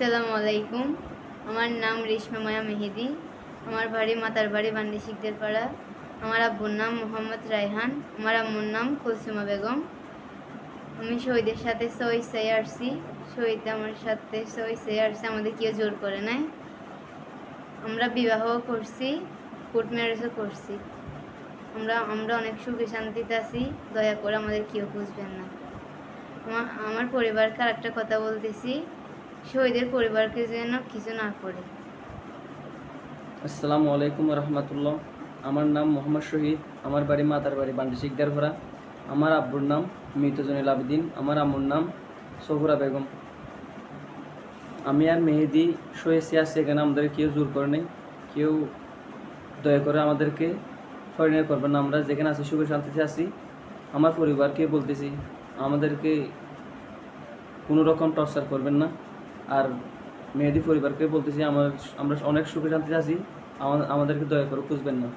আসসালামু আলাইকুম। আমার নাম রেশমা মায়া মেহেদি। আমার বাড়ি মাতার বাড়ি বান্ডি শিকদের পাড়া আমার আব্বুর নাম মোহাম্মদ রায়হান। আমার আম্মুর নাম কুলসুমা বেগম। আমি শহীদের সাথে সই সই আসছি শহীদ আমার সাথে সই সই আসছে আমাদের কেউ জোর করে নাই। আমরা বিবাহ করছি, কোর্ট ম্যারেজও করছি। আমরা আমরা অনেক সুখে শান্তিতে আছি। দয়া করে আমাদের কেউ বুঝবেন না। আমার আমার পরিবারকে আর একটা কথা বলতেছি। শহীদের পরিবারকে যেন কিছু না করে। আসসালামু আলাইকুম রহমতুল্লাহ। আমার নাম মোহাম্মদ শহীদ। আমার বাড়ি মাতার বাড়ি বান্ডি শিকদার ভরা আমার আব্বুর নাম মৃতজনীল আবেদিন। আমার আম্মুর নাম সহুরা বেগম। আমি আর মেহেদি শোয়েছি আছি, এখানে আমাদের কেউ জোর করে নেই। কেউ দয়া করে আমাদেরকে হরিণের করবেন না। আমরা যেখানে আছি, সুখে শান্তিতে আছি। আমার পরিবারকে বলতেছি, আমাদেরকে কোনো রকম টর্চার করবেন না। আর মেহেদি পরিবারকে বলতেছি, আমার আমরা অনেক সুখে শান্তিতে আছি। আমাদেরকে দয়া করে খুঁজবেন না।